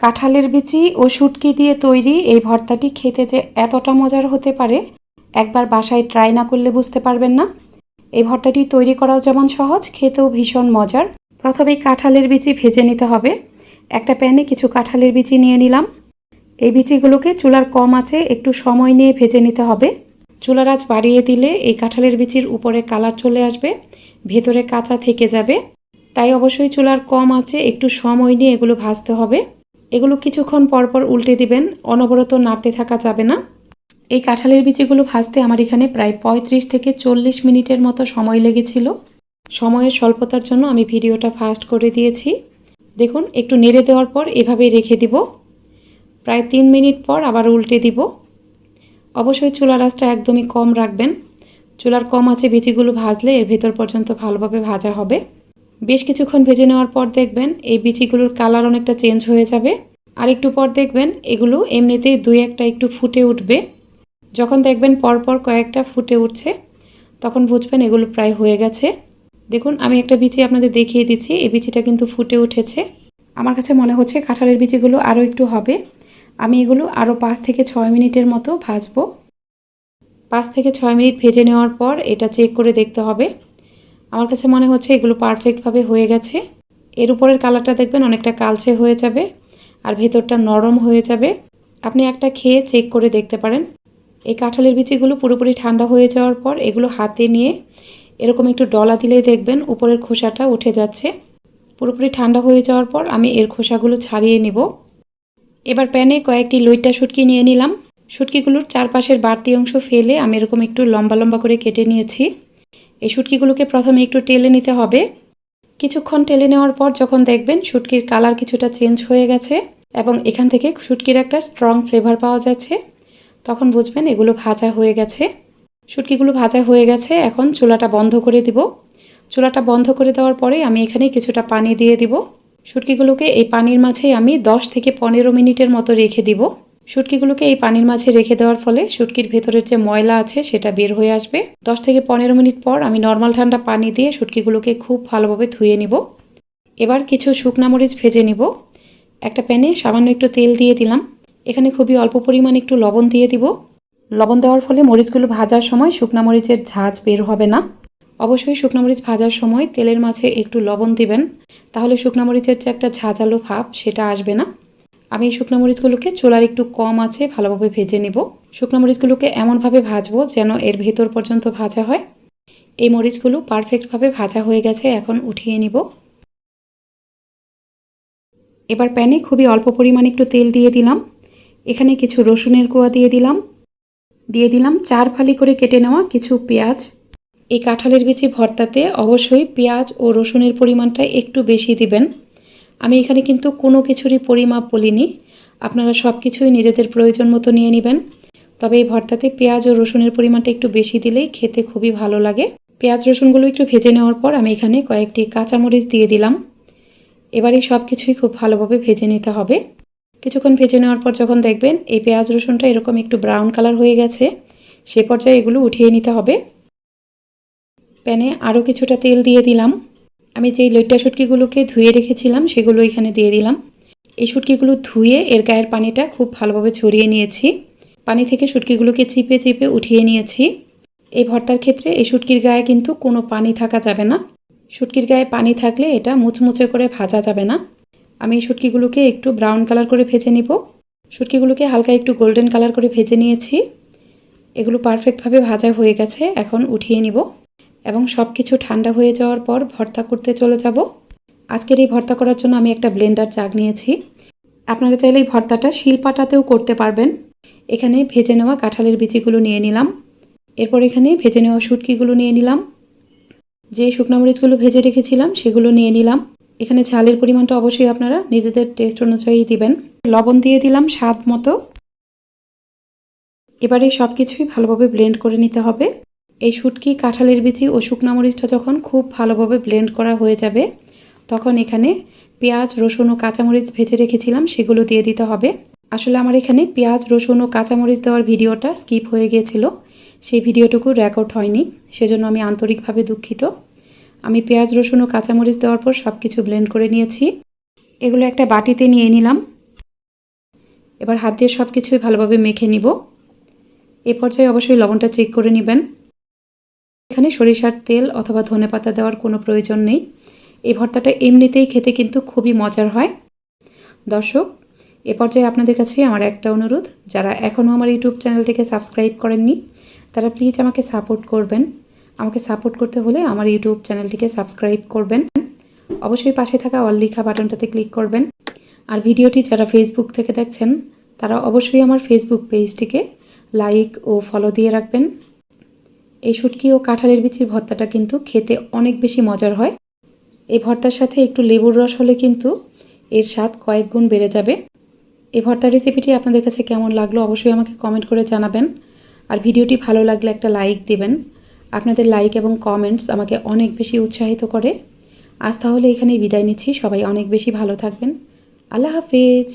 কাঁঠালের বিচি ও শুটকি দিয়ে তৈরি এই ভর্তাটি খেতে যে এতটা মজার হতে পারে, একবার বাসায় ট্রাই না করলে বুঝতে পারবেন না। এই ভর্তাটি তৈরি করাও যেমন সহজ, খেতেও ভীষণ মজার। প্রথমেই কাঁঠালের বিচি ভেজে নিতে হবে। একটা প্যানে কিছু কাঁঠালের বিচি নিয়ে নিলাম। এই বিচিগুলোকে চুলার কম আছে, একটু সময় নিয়ে ভেজে নিতে হবে। চুলার আঁচ বাড়িয়ে দিলে এই কাঁঠালের বিচির উপরে কালার চলে আসবে, ভেতরে কাঁচা থেকে যাবে। তাই অবশ্যই চুলার কম আছে, একটু সময় নিয়ে এগুলো ভাজতে হবে। এগুলো কিছুক্ষণ পরপর উল্টে দিবেন, অনবরত নাড়তে থাকা যাবে না। এই কাঁঠালের বিচিগুলো ভাজতে আমার এখানে প্রায় পঁয়ত্রিশ থেকে চল্লিশ মিনিটের মতো সময় লেগেছিল। সময়ের স্বল্পতার জন্য আমি ভিডিওটা ফাস্ট করে দিয়েছি। দেখুন, একটু নেড়ে দেওয়ার পর এভাবে রেখে দিব। প্রায় তিন মিনিট পর আবার উল্টে দিব। অবশ্যই চুলার আঁচটা একদমই কম রাখবেন। চুলার কম আছে বিচিগুলো ভাজলে এর ভেতর পর্যন্ত ভালোভাবে ভাজা হবে। বেশ কিছুক্ষণ ভেজে নেওয়ার পর দেখবেন এই বিচিগুলোর কালার অনেকটা চেঞ্জ হয়ে যাবে। আর একটু পর দেখবেন এগুলো এমনিতেই দুই একটা একটু ফুটে উঠবে। যখন দেখবেন পরপর কয়েকটা ফুটে উঠছে, তখন বুঝবেন এগুলো প্রায় হয়ে গেছে। দেখুন, আমি একটা বিচি আপনাদের দেখিয়ে দিচ্ছি। এই বিচিটা কিন্তু ফুটে উঠেছে। আমার কাছে মনে হচ্ছে কাঁঠালের বিচিগুলো আরও একটু হবে। আমি এগুলো আরও পাঁচ থেকে ছয় মিনিটের মতো ভাজবো। পাঁচ থেকে ছয় মিনিট ভেজে নেওয়ার পর এটা চেক করে দেখতে হবে। আমার কাছে মনে হচ্ছে এগুলো পারফেক্টভাবে হয়ে গেছে। এর উপরের কালারটা দেখবেন অনেকটা কালচে হয়ে যাবে আর ভেতরটা নরম হয়ে যাবে। আপনি একটা খেয়ে চেক করে দেখতে পারেন। এই কাঁঠালের বিচিগুলো পুরোপুরি ঠান্ডা হয়ে যাওয়ার পর এগুলো হাতে নিয়ে এরকম একটু ডলা দিলেই দেখবেন উপরের খোসাটা উঠে যাচ্ছে। পুরোপুরি ঠান্ডা হয়ে যাওয়ার পর আমি এর খোসাগুলো ছাড়িয়ে নেব। এবার প্যানে কয়েকটি লইট্টা শুটকি নিয়ে নিলাম। শুটকিগুলোর চারপাশের বাড়তি অংশ ফেলে আমি এরকম একটু লম্বা লম্বা করে কেটে নিয়েছি। এই শুটকিগুলোকে প্রথমে একটু টেলে নিতে হবে। কিছুক্ষণ টেলে নেওয়ার পর যখন দেখবেন শুটকির কালার কিছুটা চেঞ্জ হয়ে গেছে এবং এখান থেকে শুটকির একটা স্ট্রং ফ্লেভার পাওয়া যাচ্ছে, তখন বুঝবেন এগুলো ভাজা হয়ে গেছে। শুটকিগুলো ভাজা হয়ে গেছে, এখন চুলাটা বন্ধ করে দিব। চুলাটা বন্ধ করে দেওয়ার পরে আমি এখানে কিছুটা পানি দিয়ে দিব। শুটকিগুলোকে এই পানির মাঝে আমি 10 থেকে পনেরো মিনিটের মতো রেখে দিব। শুটকিগুলোকে এই পানির মাঝে রেখে দেওয়ার ফলে শুটকির ভেতরের যে ময়লা আছে সেটা বের হয়ে আসবে। 10 থেকে পনেরো মিনিট পর আমি নর্মাল ঠান্ডা পানি দিয়ে শুটকিগুলোকে খুব ভালোভাবে ধুয়ে নিব। এবার কিছু শুকনা মরিচ ভেজে নিব। একটা প্যানে সামান্য একটু তেল দিয়ে দিলাম। এখানে খুবই অল্প পরিমাণ একটু লবণ দিয়ে দিব। লবণ দেওয়ার ফলে মরিচগুলো ভাজার সময় শুকনা মরিচের ঝাঁজ বের হবে না। অবশ্যই শুকনো মরিচ ভাজার সময় তেলের মাঝে একটু লবণ দিবেন। তাহলে শুকনো মরিচের যে একটা ঝাঁঝালো ভাব সেটা আসবে না। আমি এই শুকনো মরিচগুলোকে চোলার একটু কম আছে, ভালোভাবে ভেজে নেব। শুকনো মরিচগুলোকে এমনভাবে ভাজবো যেন এর ভেতর পর্যন্ত ভাজা হয়। এই মরিচগুলো পারফেক্টভাবে ভাজা হয়ে গেছে, এখন উঠিয়ে নিব। এবার প্যানে খুবই অল্প পরিমাণ একটু তেল দিয়ে দিলাম। এখানে কিছু রসুনের কোয়া দিয়ে দিলাম। দিয়ে দিলাম চার ফালি করে কেটে নেওয়া কিছু পেঁয়াজ। এই কাঁঠালের বিচি ভর্তাতে অবশ্যই পেঁয়াজ ও রসুনের পরিমাণটা একটু বেশি দিবেন। আমি এখানে কিন্তু কোনো কিছুরই পরিমাপ বলিনি। আপনারা সব কিছুই নিজেদের প্রয়োজন মতো নিয়ে নেবেন। তবে এই ভর্তাতে পেঁয়াজ ও রসুনের পরিমাণটা একটু বেশি দিলেই খেতে খুবই ভালো লাগে। পেঁয়াজ রসুনগুলো একটু ভেজে নেওয়ার পর আমি এখানে কয়েকটি কাঁচামরিচ দিয়ে দিলাম। এবার সব কিছুই খুব ভালোভাবে ভেজে নিতে হবে। কিছুক্ষণ ভেজে নেওয়ার পর যখন দেখবেন এই পেঁয়াজ রসুনটা এরকম একটু ব্রাউন কালার হয়ে গেছে, সে পর্যায়ে এগুলো উঠিয়ে নিতে হবে। প্যানে আরও কিছুটা তেল দিয়ে দিলাম। আমি যেই লইট্টা শুটকিগুলোকে ধুয়ে রেখেছিলাম, সেগুলো এখানে দিয়ে দিলাম। এই শুটকিগুলো ধুয়ে এর গায়ের পানিটা খুব ভালোভাবে ছড়িয়ে নিয়েছি। পানি থেকে শুটকিগুলোকে চিপে চিপে উঠিয়ে নিয়েছি। এই ভর্তার ক্ষেত্রে এই শুটকির গায়ে কিন্তু কোনো পানি থাকা যাবে না। শুটকির গায়ে পানি থাকলে এটা মুচমুচে করে ভাজা যাবে না। আমি এই শুটকিগুলোকে একটু ব্রাউন কালার করে ভেজে নিব। শুটকিগুলোকে হালকা একটু গোল্ডেন কালার করে ভেজে নিয়েছি। এগুলো পারফেক্টভাবে ভাজা হয়ে গেছে, এখন উঠিয়ে নিব। এবং সব কিছু ঠান্ডা হয়ে যাওয়ার পর ভর্তা করতে চলে যাব। আজকের এই ভর্তা করার জন্য আমি একটা ব্লেন্ডার জাগ নিয়েছি। আপনারা চাইলে এই ভর্তাটা শিলপাটাতেও করতে পারবেন। এখানে ভেজে নেওয়া কাঁঠালের বিচিগুলো নিয়ে নিলাম। এরপর এখানে ভেজে নেওয়া শুটকিগুলো নিয়ে নিলাম। যে শুকনো মরিচগুলো ভেজে রেখেছিলাম, সেগুলো নিয়ে নিলাম। এখানে ঝালের পরিমাণটা অবশ্যই আপনারা নিজেদের টেস্ট অনুযায়ী দিবেন। লবণ দিয়ে দিলাম স্বাদ মতো। এবারে সব কিছুই ভালোভাবে ব্লেন্ড করে নিতে হবে। এই শুটকি কাঁঠালের বিচি ও শুকনা মরিচটা যখন খুব ভালোভাবে ব্লেন্ড করা হয়ে যাবে, তখন এখানে পেঁয়াজ, রসুন ও কাঁচামরিচ ভেজে রেখেছিলাম, সেগুলো দিয়ে দিতে হবে। আসলে আমার এখানে পেঁয়াজ, রসুন ও কাঁচামরিচ দেওয়ার ভিডিওটা স্কিপ হয়ে গিয়েছিল, সেই ভিডিওটুকু রেকর্ড হয়নি, সেজন্য আমি আন্তরিকভাবে দুঃখিত। আমি পেঁয়াজ, রসুন ও কাঁচামরিচ দেওয়ার পর সব কিছু ব্লেন্ড করে নিয়েছি। এগুলো একটা বাটিতে নিয়ে নিলাম। এবার হাত দিয়ে সব কিছুই ভালোভাবে মেখে নিব। এ পর্যায়ে অবশ্যই লবণটা চেক করে নেবেন। এখানে সরিষার তেল অথবা ধনেপাতা দেওয়ার কোনো প্রয়োজন নেই। এই ভর্তাটা এমনিতেই খেতে কিন্তু খুবই মজার হয়। দর্শক, এ পর্যায়ে আপনাদের কাছে আমার একটা অনুরোধ, যারা এখনও আমার ইউটিউব চ্যানেলটিকে সাবস্ক্রাইব করেননি, তারা প্লিজ আমাকে সাপোর্ট করবেন। আমাকে সাপোর্ট করতে হলে আমার ইউটিউব চ্যানেলটিকে সাবস্ক্রাইব করবেন। অবশ্যই পাশে থাকা অল লিখা বাটনটাতে ক্লিক করবেন। আর ভিডিওটি যারা ফেসবুক থেকে দেখছেন, তারা অবশ্যই আমার ফেসবুক পেজটিকে লাইক ও ফলো দিয়ে রাখবেন। এই শুটকি ও কাঁঠালের বিচির ভর্তাটা কিন্তু খেতে অনেক বেশি মজার হয়। এই ভর্তার সাথে একটু লেবুর রস হলে কিন্তু এর স্বাদ কয়েক গুণ বেড়ে যাবে। এই ভর্তার রেসিপিটি আপনাদের কাছে কেমন লাগল অবশ্যই আমাকে কমেন্ট করে জানাবেন। আর ভিডিওটি ভালো লাগলে একটা লাইক দেবেন। আপনাদের লাইক এবং কমেন্টস আমাকে অনেক বেশি উৎসাহিত করে। আজ তাহলে এখানেই বিদায় নিচ্ছি। সবাই অনেক বেশি ভালো থাকবেন। আল্লাহ হাফিজ।